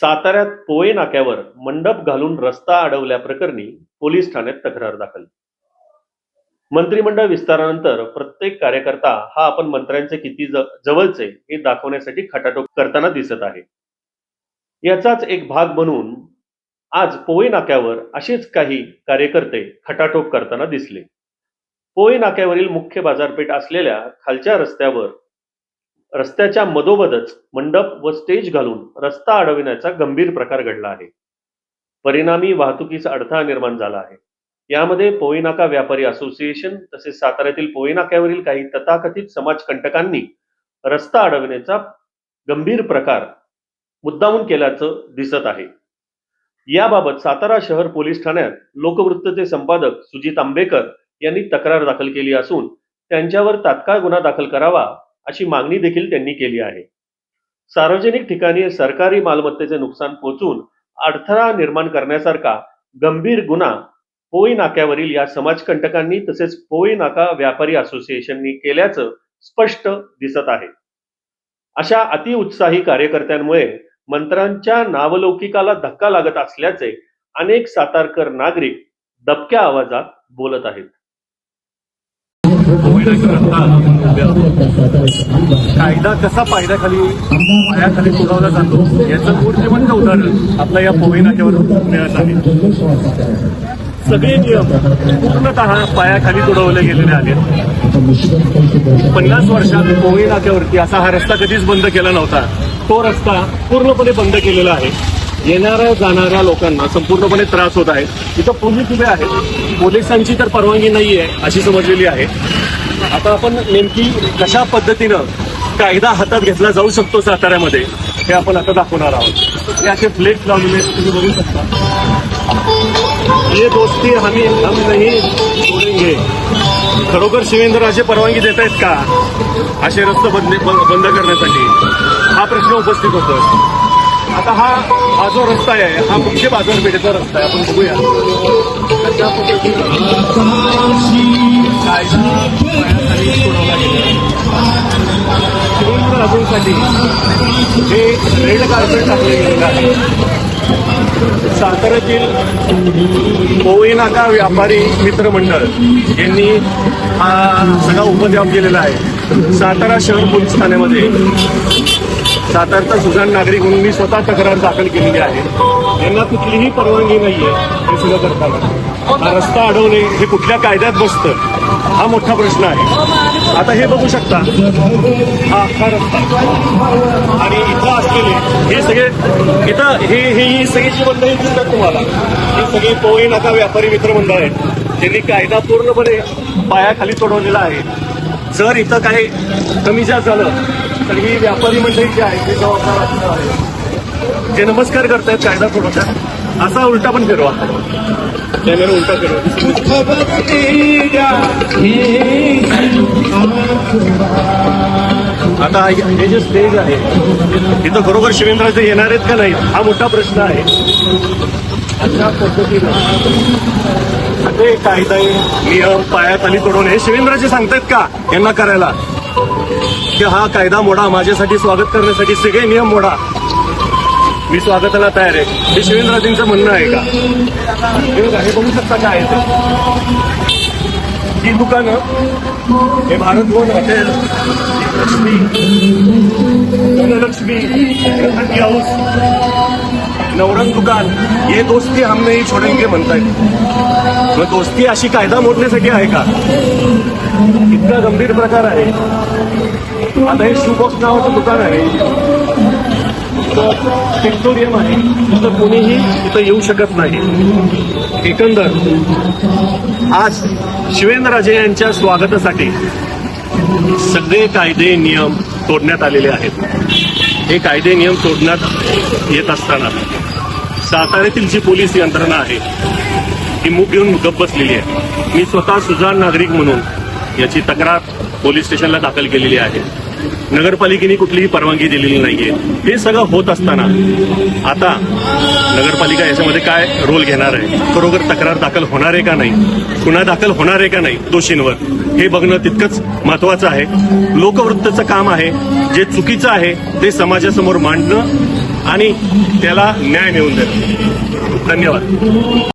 साताऱ्यात पोळे नाक्यावर मंडप घालून रस्ता अडवल्याप्रकरणी पोलीस ठाण्यात तक्रार दाखल. मंत्रिमंडळ विस्तारानंतर प्रत्येक कार्यकर्ता हा आपण मंत्र्यांचे किती ज- जवळचे हे दाखवण्यासाठी खटाटोप करताना दिसत आहे. याचाच एक भाग म्हणून आज पोळे नाक्यावर असेच काही कार्यकर्ते खटाटोप करताना दिसले. पोळे नाक्यावरील मुख्य बाजारपेठ असलेल्या खालच्या रस्त्यावर रस्त्याच्या मधोमधच मंडप व स्टेज घालून रस्ता अडविण्याचा गंभीर प्रकार घडला आहे. परिणामी वाहतुकीचा अडथळा निर्माण झाला आहे. यामध्ये पोईनाका व्यापारी असोसिएशन तसेच साताऱ्यातील पोईनाक्यावरील काही तथाकथित समाजकंटकांनी रस्ता अडविण्याचा गंभीर प्रकार मुद्दामून केल्याचं दिसत आहे. याबाबत सातारा शहर पोलीस ठाण्यात लोकवृत्तचे संपादक सुजित आंबेकर यांनी तक्रार दाखल केली असून त्यांच्यावर तात्काळ गुन्हा दाखल करावा अशी मागणी देखील त्यांनी केली आहे. सार्वजनिक ठिकाणी सरकारी मालमत्तेचे नुकसान पोचून अडथळा निर्माण करण्यासारखा गंभीर गुन्हा पोई नाक्यावरील या समाजकंटकांनी तसेच पोई नाका व्यापारी असोसिएशननी केल्याचं स्पष्ट दिसत आहे. अशा अतिउत्साही कार्यकर्त्यांमुळे मंत्र्यांच्या नावलौकिकाला धक्का लागत असल्याचे अनेक सातारकर नागरिक दबक्या आवाजात बोलत आहेत. कायदा कसा पायद्याखाली पायाखाली सोडवला जातो याचं मूर्तिमंत उदाहरण आपल्या या पोवई नाक्यावर मिळत आहे. सगळे नियम पूर्णतः पायाखाली तुडवले गेलेले आहेत. पन्नास वर्षात पोहे नाक्यावरती असा हा रस्ता कधीच बंद केला नव्हता. तो रस्ता पूर्णपणे बंद केलेला आहे. येणाऱ्या जाणाऱ्या लोकांना संपूर्णपणे त्रास होत आहे. इथं पोलीस उभे आहेत. पोलिसांची तर परवानगी नाहीये अशी समजलेली आहे. आता आपण नेमकी कशा पद्धतीनं कायदा हातात घेतला जाऊ शकतो साताऱ्यामध्ये हे आपण आता दाखवणार आहोत. हे असे फ्लेक्स लावलेले तुम्ही बघू शकता. ये दोस्ती हमी हम नाही सोडेंगे खरोखर शिवेंद्रराजे परवानगी देत आहेत का? असे रस्ते बंद बंद करण्यासाठी. हा प्रश्न उपस्थित होतो आता हा हा जो रस्ता आहे हा मुख्य बाजारपेठेचा रस्ता आहे आपण बघूया. शिवेंद्रराजेंसाठी हे रेड कार्पेट टाकलेलं गेलेलं आहे. साताऱ्यातील पोवई नाका व्यापारी मित्रमंडळ यांनी हा सगळा उपद्रव केलेला आहे. सातारा शहर पोलीस ठाण्यामध्ये सातारचा सुजाण नागरिक म्हणून मी स्वतः तक्रार दाखल केलेली आहे. यांना कुठलीही परवानगी नाहीये हे सुद्धा करताना. हा रस्ता अडवणे हे कुठल्या कायद्यात बसतं? हा मोठा प्रश्न आहे. आता हे बघू शकता. हा अख्खा रस्ता. आणि इथं असलेले हे सगळे इथं हे हे ही सगळी मंडळी दिसतात तुम्हाला हे सगळे पोळी नाका व्यापारी मित्र मंडळ आहेत. त्यांनी कायदा पूर्णपणे पायाखाली सोडवलेला आहे. जर इथं काही कमी जास्त झालं तर ही व्यापारी मंडळी जी आहे ते जबाबदार असणार आहे. जे नमस्कार करतायत कायदा थोडासा असा उलटा पण फिरवा. कॅमेरा उलटा फिरवा. आता हे जे स्टेज आहे तिथं खरोखर शिवेंद्राचे येणार आहेत का नाहीत हा मोठा प्रश्न आहे. अशा पद्धतीनं सगळे कायदे नियम पायाखाली तोडून हे शिवेंद्राचे सांगतायत का यांना करायला? की हा कायदा मोडा माझ्यासाठी स्वागत करण्यासाठी सगळे नियम मोडा. मी स्वागताला तयार आहे. हे शिवेंद्रजींचं म्हणणं आहे का? हे बघू शकता काय आहे ते. ही दुकानं हे भारत भवन हॉटेल लक्ष्मी धनलक्ष्मी गणपती हाऊस नवरंग दुकान हे दोस्ती हम नाही छोडेंगे म्हणतायत. मग दोस्ती अशी कायदा मोडण्यासाठी आहे का? इतका गंभीर प्रकार आहे. आता हे शूबॉक्स नावाचं दुकान आहे. टेक्टोरियम आहे तिथं कोणीही इथं येऊ शकत नाही. एकंदर आज शिवेंद्रराजे यांच्या स्वागतासाठी सगळे कायदे नियम तोडण्यात आलेले आहेत. हे कायदे नियम तोडण्यात येत असताना साताऱ्यातील जी पोलीस यंत्रणा आहे ती मूग घेऊन गप्प बसलेली आहे. मी स्वतः सुजाण नागरिक म्हणून याची तक्रार पोलीस स्टेशनला दाखल केलेली आहे. नगरपालिकेने कुठलीही परवानगी दिलेली नाहीये. हे सगळं होत असताना आता नगरपालिका याच्यामध्ये काय रोल घेणार आहे? खरोखर तक्रार दाखल होणार आहे का नाही? गुन्हा दाखल होणार आहे का नाही दोषींवर? हे बघणं तितकंच महत्वाचं आहे. लोकवृत्तचं काम आहे. जे चुकीचं आहे ते समाजासमोर मांडणं आणि त्याला न्याय मिळवून देणं. धन्यवाद.